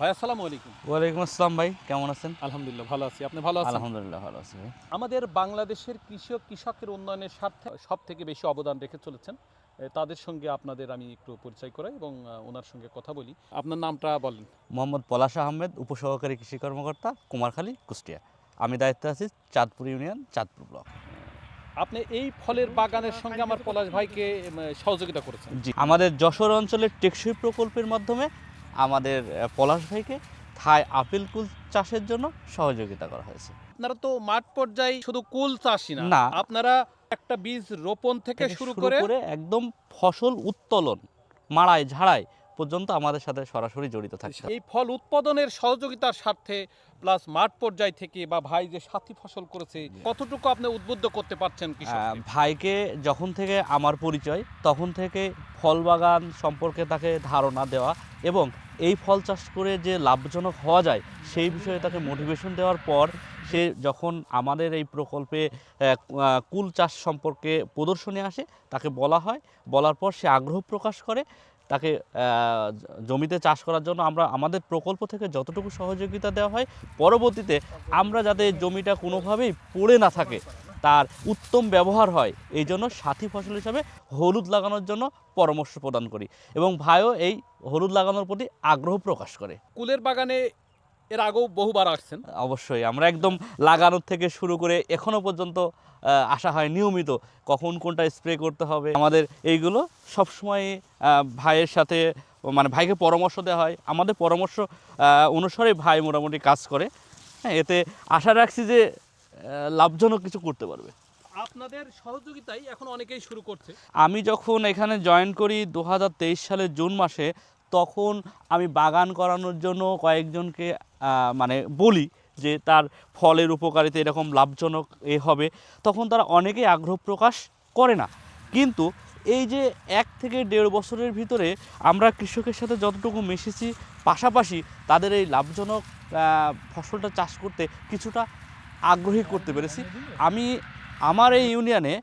ভাই আসসালামু আলাইকুম। ওয়ালাইকুম আসসালাম ভাই কেমন আছেন? আলহামদুলিল্লাহ ভালো আছি। আপনি ভালো আছেন? আলহামদুলিল্লাহ ভালো আছি ভাই। আমাদের বাংলাদেশের কৃষক কৃষকের উন্নয়নের স্বার্থে সব থেকে বেশি অবদান রেখে চলেছেন। তাদের সঙ্গে আপনাদের আমি একটু পরিচয় করাই এবং ওনার সঙ্গে কথা বলি। আপনার নামটা বলেন। মোহাম্মদ পলাশ আহমেদ উপসহকারী কৃষি কর্মকর্তা কুমারখালী কুষ্টিয়া। আমি দায়িত্বে আছি চাঁদপুর ইউনিয়ন চাঁদপুর ব্লক। আপনি এই ফলের বাগানের সঙ্গে আমার পলাশ ভাইকে সহযোগিতা করেছেন। জি আমাদের যশোর অঞ্চলের টেকসই প্রকল্পের মাধ্যমে আমাদের পলাশ ভাইকে থাই আপেল কুল চাষের জন্য সহযোগিতা করা হয়েছে আপনারা তো মাঠ পর্যায়ে শুধু কুল চাষি না। আপনারা একটা বীজ রোপণ থেকে থেকে শুরু করে একদম ফসল উত্তোলন মাড়াই ঝাড়াই পর্যন্ত আমাদের সাথে সরাসরি জড়িত থাকছে। এই ফল উৎপাদনের সহযোগিতার স্বার্থে প্লাস মাঠ পর্যায় থেকে বা ভাই যে সাথী ফসল করেছে কতটুকু আপনি উদ্বুদ্ধ করতে পারছেন ভাইকে যখন থেকে আমার পরিচয় তখন থেকে ফল বাগান সম্পর্কে তাকে ধারণা দেওয়া এবং এই ফল চাষ করে যে লাভজনক হওয়া যায় সেই বিষয়ে তাকে মোটিভেশন দেওয়ার পর সে যখন আমাদের এই প্রকল্পে কুল চাষ সম্পর্কে প্রদর্শনী আসে, তাকে বলা হয়। বলার পর সে আগ্রহ প্রকাশ করে। তাকে জমিতে চাষ করার জন্য আমরা, আমাদের প্রকল্প থেকে যতটুকু সহযোগিতা দেওয়া হয়, পরবর্তীতে আমরা যাতে জমিটা কোনোভাবেই পড়ে না থাকে, তার উত্তম ব্যবহার হয়, এই জন্য সাথী ফসল হিসাবে হলুদ লাগানোর জন্য পরামর্শ প্রদান করি। এবং ভাইও এই হলুদ লাগানোর প্রতি আগ্রহ প্রকাশ করে। কুলের বাগানে এর আগেও বহুবার আসছেন। অবশ্যই আমরা একদম লাগানোর থেকে শুরু করে এখনও পর্যন্ত আসা হয় নিয়মিত কখন কোনটা স্প্রে করতে হবে। আমাদের এইগুলো সবসময় ভাইয়ের সাথে মানে ভাইকে পরামর্শ দেওয়া হয়। আমাদের পরামর্শ অনুসারে ভাই মোটামুটি কাজ করে। হ্যাঁ এতে আশা রাখছি যে লাভজনক কিছু করতে পারবে। আপনাদের সহযোগিতাই এখন অনেকেই শুরু করছে। আমি যখন এখানে জয়েন করি দু হাজার তেইশ সালের জুন মাসে তখন আমি বাগান করানোর জন্য কয়েকজনকে মানে বলি যে তার ফলের উপকারিতা এরকম লাভজনক এ হবে, তখন তারা অনেকেই আগ্রহ প্রকাশ করে না। কিন্তু এই যে এক থেকে দেড় বছরের ভিতরে আমরা কৃষকের সাথে যতটুকু মিশেছি, পাশাপাশি তাদের এই লাভজনক ফসলটা চাষ করতে কিছুটা আগ্রহী করতে পেরেছি। আমি আমার এই ইউনিয়নে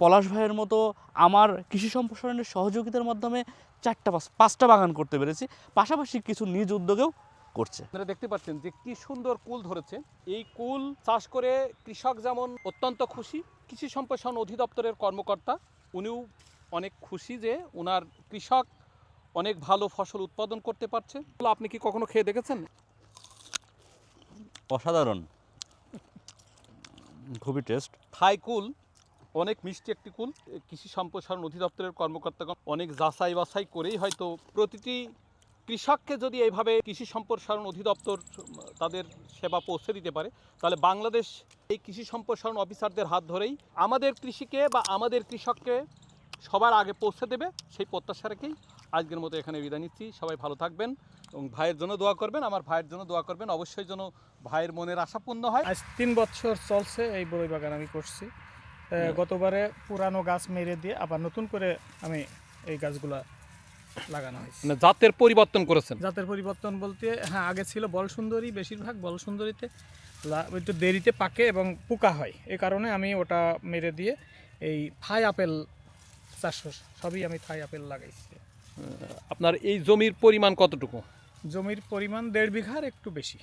পলাশ ভাইয়ের মতো আমার কৃষি সম্প্রসারণের সহযোগিতার মাধ্যমে চারটা পাঁচটা বাগান করতে পেরেছি। পাশাপাশি কিছু নিজ উদ্যোগেও করছে। আপনারা দেখতে পাচ্ছেন যে কি সুন্দর কুল ধরেছে। এই কুল চাষ করে কৃষক যেমন অত্যন্ত খুশি কৃষি সম্প্রসারণ অধিদপ্তরের কর্মকর্তা উনিও অনেক খুশি যে ওনার কৃষক অনেক ভালো ফসল উৎপাদন করতে পারছে। আপনি কি কখনো খেয়ে দেখেছেন? অসাধারণ। খুবই টেস্ট। থাই কুল অনেক মিষ্টি একটি কুল। কৃষি সম্প্রসারণ অধিদপ্তরের কর্মকর্তাগণ অনেক যাচাই বাছাই করেই হয়তো প্রতিটি কৃষককে যদি এইভাবে কৃষি সম্প্রসারণ অধিদপ্তর তাদের সেবা পৌঁছে দিতে পারে তাহলে বাংলাদেশ এই কৃষি সম্প্রসারণ অফিসারদের হাত ধরেই আমাদের কৃষিকে বা আমাদের কৃষককে সবার আগে পৌঁছে দেবে সেই প্রত্যাশা রেখেই আজকের মতো এখানে বিদায় নিচ্ছি। সবাই ভালো থাকবেন এবং ভাইয়ের জন্য দোয়া করবেন আমার ভাইয়ের জন্য দোয়া করবেন অবশ্যই যেন ভাইয়ের মনের আশা পূর্ণ হয়। আজ তিন বছর চলছে এই বড়ই বাগান আমি করছি। গতবারে পুরানো গাছ মেরে দিয়ে আবার নতুন করে আমি এই গাছগুলা লাগানো হয়েছে। মানে জাতের পরিবর্তন করেছেন। জাতের পরিবর্তন বলতে হ্যাঁ আগে ছিল বল সুন্দরী বেশিরভাগ বল সুন্দরীতে একটু দেরিতে পাকে এবং পোকা হয়। এ কারণে আমি ওটা মেরে দিয়ে এই থাই আপেল চাষ সবই আমি থাই আপেল লাগাইছি। আপনার এই জমির পরিমাণ কতটুকু? জমির পরিমাণ দেড় বিঘার একটু বেশি।